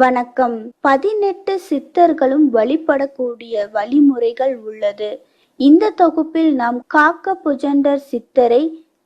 வணக்கம். பதினெட்டு சித்தர்களும் வழிபடக்கூடிய வழிமுறைகள் உள்ளது. இந்த தொகுப்பில் நாம் காக்க புஜண்டர் சித்தரை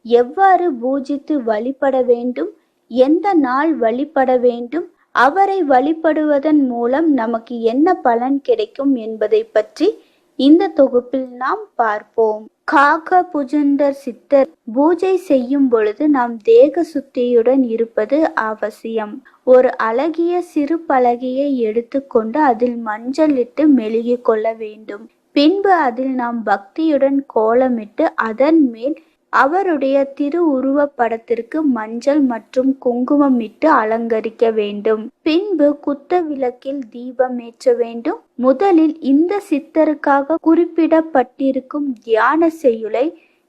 எவ்வாறு பூஜித்து வழிபட வேண்டும் எந்த நாள் வழிபட வேண்டும் அவரை வழிபடுவதன் மூலம் நமக்கு என்ன பலன் கிடைக்கும் என்பதை பற்றி இந்த தொகுப்பில் நாம் பார்ப்போம். காக்க புஜண்டர் சித்தர் பூஜை செய்யும் பொழுது நாம் தேக சுத்தியுடன் இருப்பது அவசியம். ஒரு அழகிய சிறு பலகையை எடுத்துக்கொண்டு அதில் மஞ்சள் இட்டு மெழுகிக் கொள்ள வேண்டும். பின்பு அதில் நாம் பக்தியுடன் கோலமிட்டு அதன் மேல் அவருடைய திரு உருவப்படத்திற்கு மஞ்சள் மற்றும் குங்குமம் இட்டு அலங்கரிக்க வேண்டும். பின்பு குத்த விளக்கில் தீபம் ஏற்ற வேண்டும். முதலில் இந்த சித்தருக்காக குறிப்பிடப்பட்டிருக்கும் தியான செய்யுளை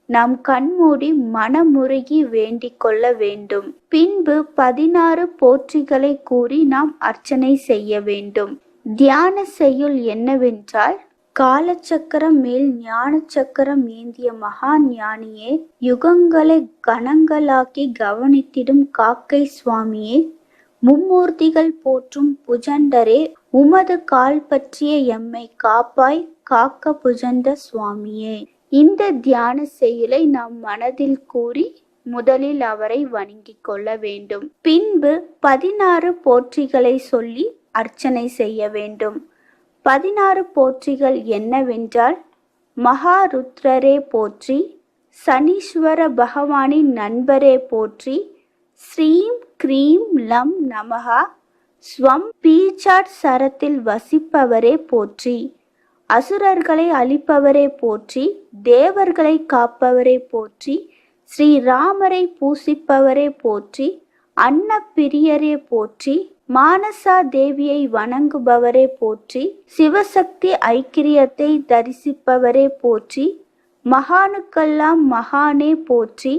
நாம் கண்மூடி மனமுருகி வேண்டிக் கொள்ள வேண்டும். பின்பு பதினாறு போற்றிகளை கூறி நாம் அர்ச்சனை செய்ய வேண்டும். தியான செய்யுள் என்னவென்றால் காலச்சக்கரம் மேல் ஞான சக்கரம் ஏந்திய மகா ஞானியே யுகங்களை கணங்களாக்கி கவனித்திடும் காக்கை சுவாமியே மும்மூர்த்திகள் போற்றும் புஜண்டரே உமது கால் பற்றிய எம்மை காப்பாய் காக்க புஜண்ட சுவாமியே. இந்த தியான செயலை நாம் மனதில் கூறி முதலில் அவரை வணங்கிக் கொள்ள வேண்டும். பின்பு பதினாறு போற்றிகளை சொல்லி அர்ச்சனை செய்ய வேண்டும். பதினாறு போற்றிகள் என்னவென்றால் மகாருத்ரரே போற்றி சனீஸ்வர பகவானின் நண்பரே போற்றி ஸ்ரீம் க்ரீம் லம் நமகா ஸ்வம் பீச்சாட் சரத்தில் வசிப்பவரே போற்றி அசுரர்களை அழிப்பவரே போற்றி தேவர்களை காப்பவரே போற்றி ஸ்ரீராமரை பூசிப்பவரே போற்றி அன்னப்பிரியரே போற்றி மானசா தேவியை வணங்குபவரே போற்றி சிவசக்தி ஐக்கிரியத்தை தரிசிப்பவரே போற்றி மகானுக்கெல்லாம் மகானே போற்றி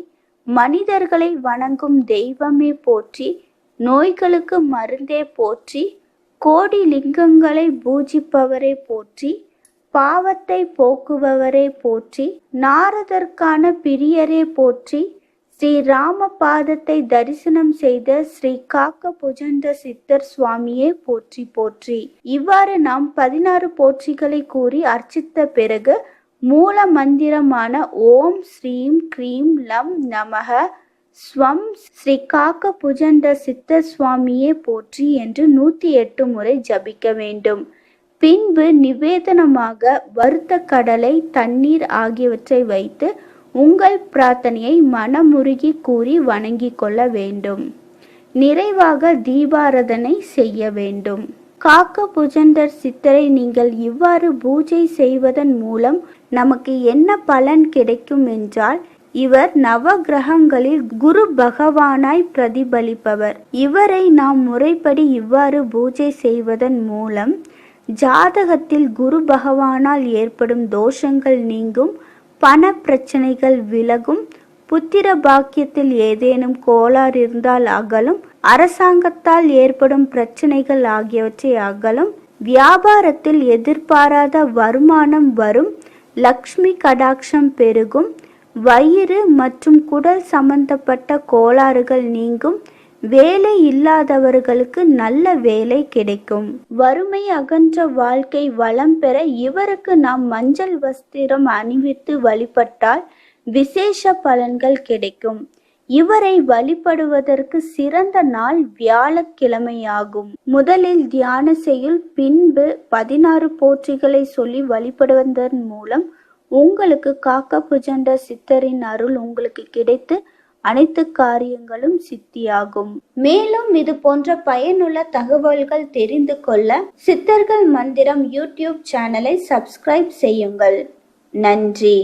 மனிதர்களை வணங்கும் தெய்வமே போற்றி நோய்களுக்கு மருந்தே போற்றி கோடி லிங்கங்களை பூஜிப்பவரே போற்றி பாவத்தை போக்குபவரே போற்றி நாரதற்கான பிரியரே போற்றி ஸ்ரீ ராம பாதத்தை தரிசனம் செய்த ஸ்ரீ காக்க புஜந்த சித்தர் சுவாமியே போற்றி போற்றி. இவ்வாறு நாம் பதினாறு போற்றிகளை கூறி அர்ச்சித்த பிறகு மூல மந்திரமான ஓம் ஸ்ரீம் க்ரீம் லம் நமக ஸ்வம் ஸ்ரீ காக்க புஜண்ட சித்த சுவாமியே போற்றி என்று நூத்தி எட்டு முறை ஜபிக்க வேண்டும். பின்பு நிவேதனமாக வறுத்த கடலை தண்ணீர் ஆகியவற்றை வைத்து உங்கள் பிரார்த்தனையை மனமுருகி கூறி வணங்கிக் கொள்ள வேண்டும். நிறைவாக தீபாரதனை செய்ய வேண்டும். காக்க புஜந்தர் சித்தரை நீங்கள் இவ்வாறு பூஜை செய்வதன் மூலம் நமக்கு என்ன பலன் கிடைக்கும் என்றால் இவர் நவ கிரகங்களில் குரு பகவானாய் பிரதிபலிப்பவர். இவரை நாம் முறைப்படி இவ்வாறு பூஜை செய்வதன் மூலம் ஜாதகத்தில் குரு பகவானால் ஏற்படும் தோஷங்கள் நீங்கும் பண பிரச்சனைகள் விலகும் புத்திர பாக்கியத்தில் ஏதேனும் கோளாறு இருந்தால் அகலும் அரசாங்கத்தால் ஏற்படும் பிரச்சனைகள் ஆகியவற்றை அகலும் வியாபாரத்தில் எதிர்பாராத வருமானம் வரும் லக்ஷ்மி கடாட்சம் பெருகும் வயிறு மற்றும் குடல் சம்பந்தப்பட்ட கோளாறுகள் நீங்கும் வேலை இல்லாதவர்களுக்கு நல்ல வேலை கிடைக்கும். வறுமை அகன்ற வாழ்க்கை வளம் பெற இவருக்கு நாம் மஞ்சள் வஸ்திரம் அணிவித்து வழிபட்டால் விசேஷ பலன்கள் கிடைக்கும். இவரை வழிபடுவதற்கு சிறந்த நாள் வியாழக்கிழமையாகும். முதலில் தியான செய்யுள் பின்பு பதினாறு போற்றிகளை சொல்லி வழிபடுவதன் மூலம் உங்களுக்கு காக்க புஜண்ட சித்தரின் அருள் உங்களுக்கு கிடைத்து அனைத்து காரியங்களும் சித்தியாகும். மேலும் இது போன்ற பயனுள்ள தகவல்கள் தெரிந்து கொள்ள சித்தர்கள் மந்திரம் யூடியூப் சேனலை சப்ஸ்கிரைப் செய்யுங்கள். நன்றி.